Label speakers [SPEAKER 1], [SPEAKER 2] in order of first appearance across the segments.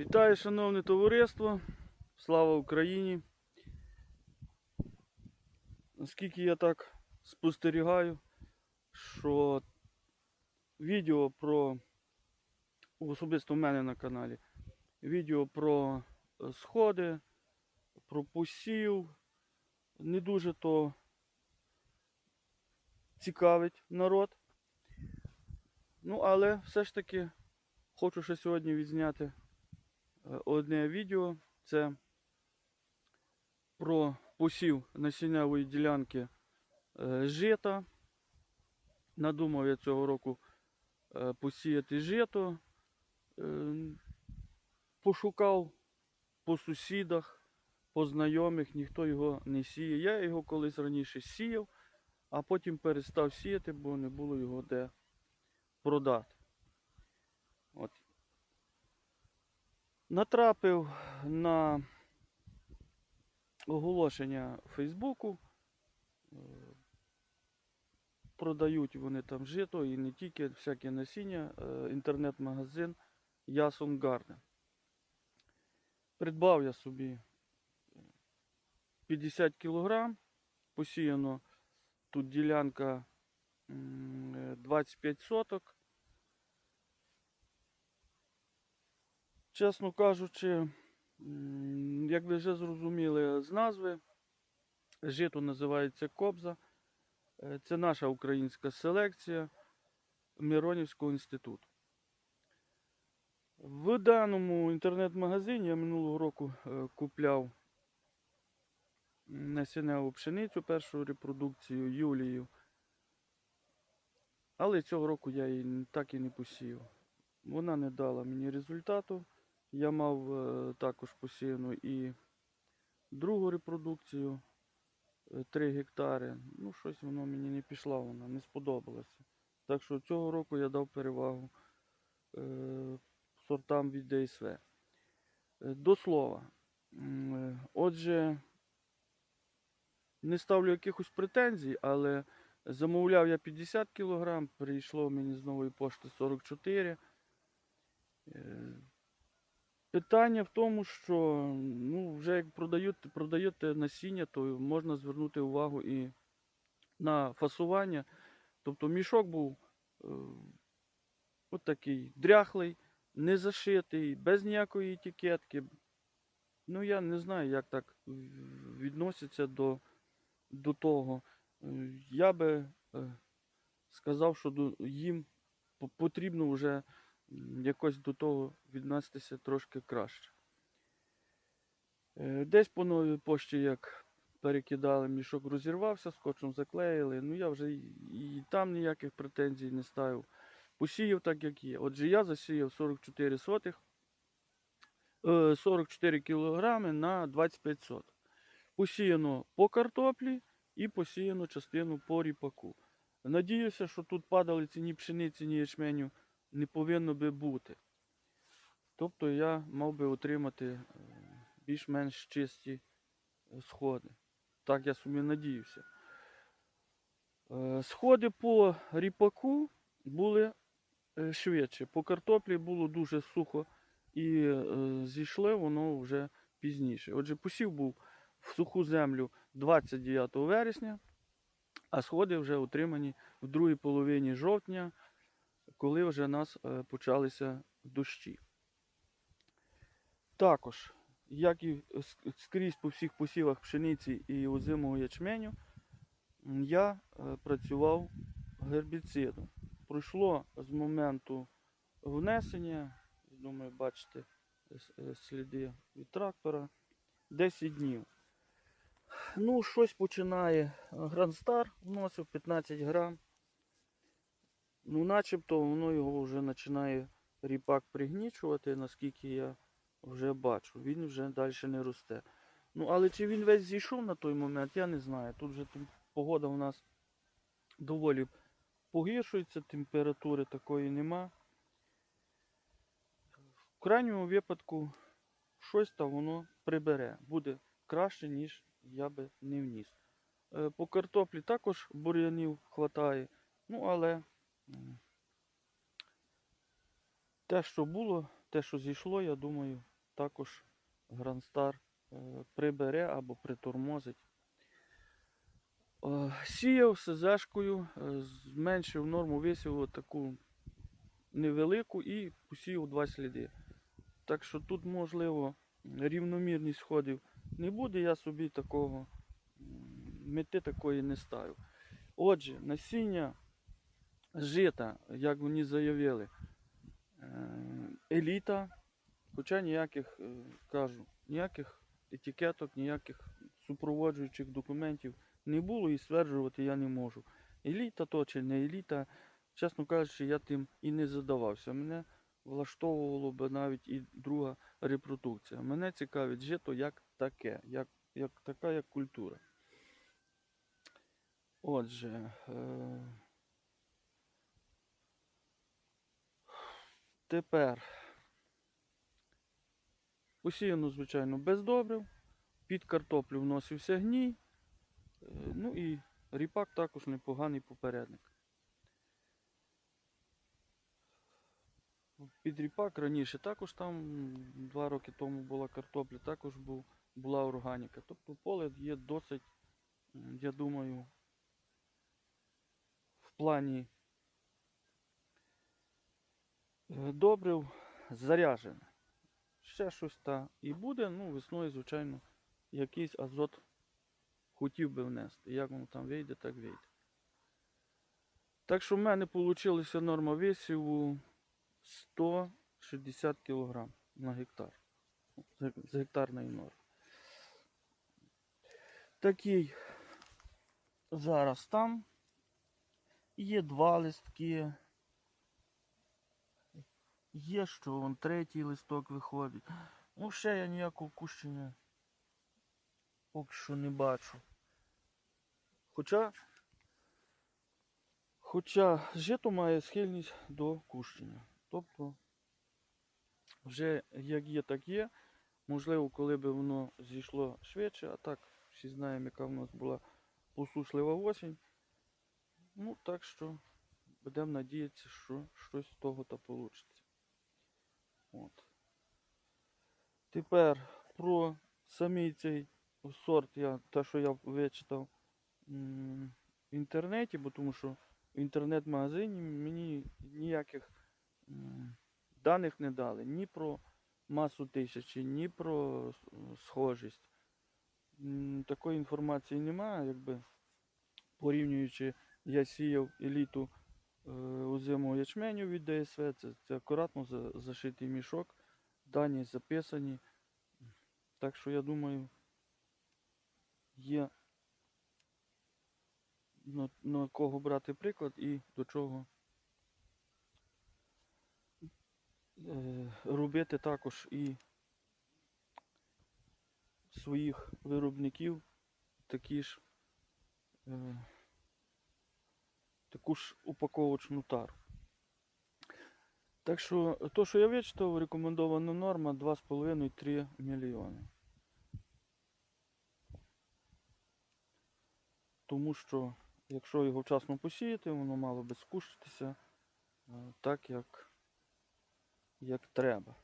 [SPEAKER 1] Вітаю, шановне товариство. Слава Україні. Наскільки я так спостерігаю, що відео про особисто в мене на каналі, відео про е, сходи, про посів, не дуже то цікавить народ. Ну, але все ж таки хочу ще сьогодні відзняти одне відео. Це про посів насіннявої ділянки е, жита. Надумав я цього року е, посіяти жито. Е, Пошукав по сусідах, по знайомих, ніхто його не сіє. Я його колись раніше сіяв, а потім перестав сіяти, бо не було його де продати. От. Натрапив на оголошення Фейсбуку. Е, Продають вони там жито і не тільки всяке насіння, е, інтернет-магазин Ясон Garden. Придбав я собі 50 кг, посіяно тут ділянка е, 25 соток. Чесно кажучи, як ви вже зрозуміли з назви, жито називається Кобза. Е, Це наша українська селекція Миронівського інституту. В даному інтернет-магазині я минулого року е, купляв насінневу пшеницю першу репродукцію Юлію. Але цього року я її так і не посів. Вона не дала мені результату. Я мав е, також посіяну і другу репродукцію 3 гектари. Ну, щось воно мені не пішло, вона не сподобалося. Так що цього року я дав перевагу е, сортам від ДСВ. Е, До слова. Е, Отже, не ставлю якихось претензій, але замовляв я 50 кг, прийшло мені з нової пошти 44 Е, Питання в тому, що ну, вже як продають, продаєте насіння, то можна звернути увагу і на фасування. Тобто мішок був е, от дряхлий, не зашитий, без ніякої етикетки. Ну, я не знаю, як так в- відносяться до, до того. Е, Я би е, сказав, що їм потрібно вже якось до того віднестися трошки краще. Е, Десь по новій пошті, як перекидали, мішок розірвався, скотчем заклеїли. Ну я вже і, там ніяких претензій не ставив. Посіяв так, як є. Отже, я засіяв 44 сотих, е, 44 кілограми на 25 сотих. Посіяно по картоплі і посіяно частину по ріпаку. Надіюся, що тут падалиці ні пшениці, ні ячменю не повинно би бути. Тобто я мав би отримати е, більш-менш чисті е, сходи. Так я собі надіюся. Е, Сходи по ріпаку були швидше. По картоплі було дуже сухо і зійшло воно вже пізніше. Отже, посів був в суху землю 29 вересня, а сходи вже отримані в другій половині жовтня, коли вже у нас е, почалися дощі. Також, як і скрізь по всіх посівах пшениці і озимого ячменю, я е, працював гербіцидом. Пройшло з моменту внесення, думаю, бачите е, сліди від трактора, 10 днів. Ну, щось починає. Грандстар вносив 15 грам. Ну, начебто воно його вже починає ріпак пригнічувати, наскільки я вже бачу. Він вже далі не росте. Ну, але чи він весь зійшов на той момент, я не знаю. Тут тем- погода у нас доволі погіршується, температури такої нема. В крайньому випадку щось там воно прибере. Буде краще, ніж я би не вніс. Е, По картоплі також бур'янів хватає. Ну, але те, що було, те, що зійшло, я думаю, також Грандстар е, прибере або притормозить. Е, Сіяв СЗшкою, е, зменшив норму висіву таку невелику і посіяв два сліди. Так що тут, можливо, рівномірність сходів не буде, я собі такого мети такої не ставив. Отже, насіння жита, як вони заявили, е, еліта, хоча ніяких, е, кажу, ніяких етикеток, ніяких супроводжуючих документів не було і стверджувати я не можу. Еліта то чи не еліта, чесно кажучи, я тим і не задавався. Мене влаштовувало би навіть і друга репродукція. Мене цікавить жито як таке, як, як така як культура. Отже, е... тепер посіяно, звичайно, без добрив. Під картоплю вносився гній. Е, Ну і ріпак також непоганий попередник. Під ріпак раніше також там два роки тому була картопля, також був, була органіка. Тобто поле є досить, я думаю, в плані добрив заряджене. Ще щось та і буде, ну, весною, звичайно, якийсь азот хотів би внести. Як воно там вийде, так вийде. Так що в мене вийшла норма висіву 160 кг на гектар. З гектарної норми. Такий зараз там. Є два листки. Є що, вон третій листок виходить. Ну, ще я ніякого кущення поки що не бачу. Хоча, хоча жито має схильність до кущення. Тобто, вже як є, так є. Можливо, коли б воно зійшло швидше, а так всі знаємо, яка в нас була посушлива осінь. Ну, так що будемо надіятися, що щось з того та вийде. От. Тепер про самий цей сорт, я, те, що я вичитав в інтернеті, бо тому що в інтернет-магазині мені ніяких даних не дали ні про масу тисячі, ні про схожість. Такої інформації немає, якби порівнюючи, я сіяв еліту озимого ячменю від ДСВ, це, це акуратно за- зашитий мішок, дані записані. Так що я думаю, є на, на кого брати приклад і до чого е, робити також і своїх виробників такі ж е, таку ж упаковочну тару. Так що, то, що я вичитав, рекомендована норма 2,5-3 мільйони. Тому що, якщо його вчасно посіяти, воно мало би скушитися е, так, як, як треба.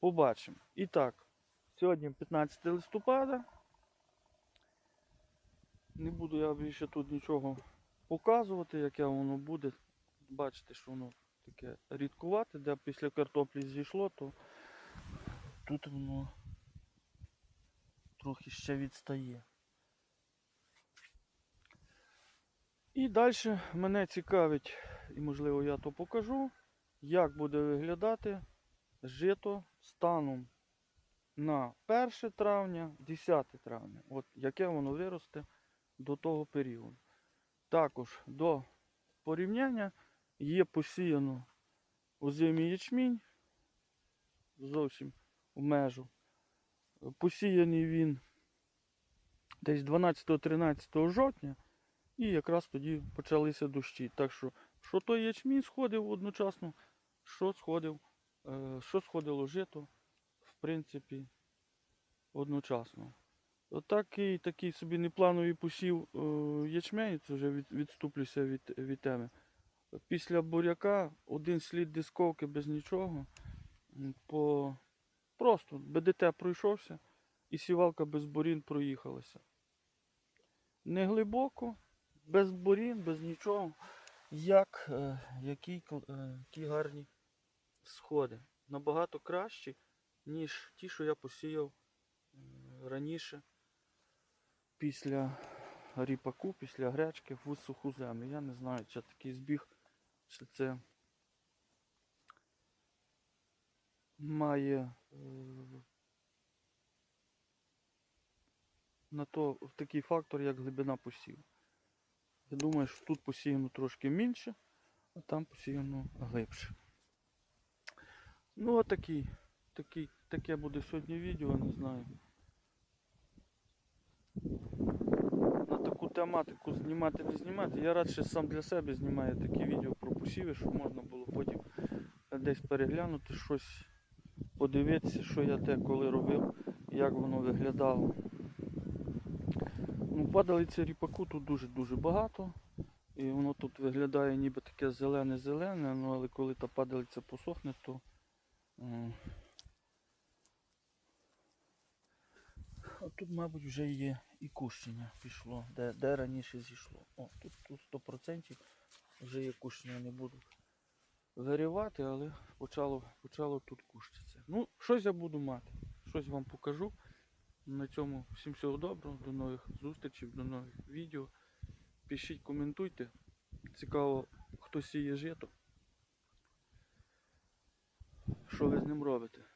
[SPEAKER 1] Побачимо. І так, сьогодні 15 листопада. Не буду я більше тут нічого показувати, яке воно буде. Бачите, що воно таке рідкувате, де після картоплі зійшло, то тут воно трохи ще відстає. І далі мене цікавить, і можливо я то покажу, як буде виглядати жито станом на 1 травня, 10 травня. От яке воно виросте до того періоду. Також до порівняння є посіяно озимий ячмінь зовсім в межу. Посіяний він десь 12-13 жовтня і якраз тоді почалися дощі. Так що, що той ячмінь сходив одночасно, що сходив, е, що сходило жито, в принципі, одночасно. Отакий такий собі неплановий посів е, ячменю, це вже від, відступлюся від, від теми. Після буряка один слід дисковки без нічого. По Просто БДТ пройшовся і сівалка без борін проїхалася. Не глибоко, без борін, без нічого. Як, е, які, е, які гарні сходи. Набагато кращі, ніж ті, що я посіяв раніше після ріпаку, після гречки в суху землю. Я не знаю, чи такий збіг, чи це має е, на то такий фактор, як глибина посіву. Я думаю, що тут посіяно трошки менше, а там посіяно глибше. Ну, отакий. Такий, таке буде сьогодні відео, не знаю. Тематику знімати не знімати. Я радше сам для себе знімаю такі відео про посіви, щоб можна було потім десь переглянути щось, подивитися, що я де коли робив, як воно виглядало. Ну, падалиці ріпаку тут дуже-дуже багато. І воно тут виглядає ніби таке зелене-зелене, ну але коли та падалиця посохне, то а тут, мабуть, вже є і кущення пішло, де, де раніше зійшло. О, тут, тут 100% вже є кущення, не буду вирівати, але почало, почало тут кущитися. Ну, щось я буду мати, щось вам покажу. На цьому всім всього доброго, до нових зустрічей, до нових відео. Пишіть, коментуйте. Цікаво, хто сіє жито. Що ви з ним робите?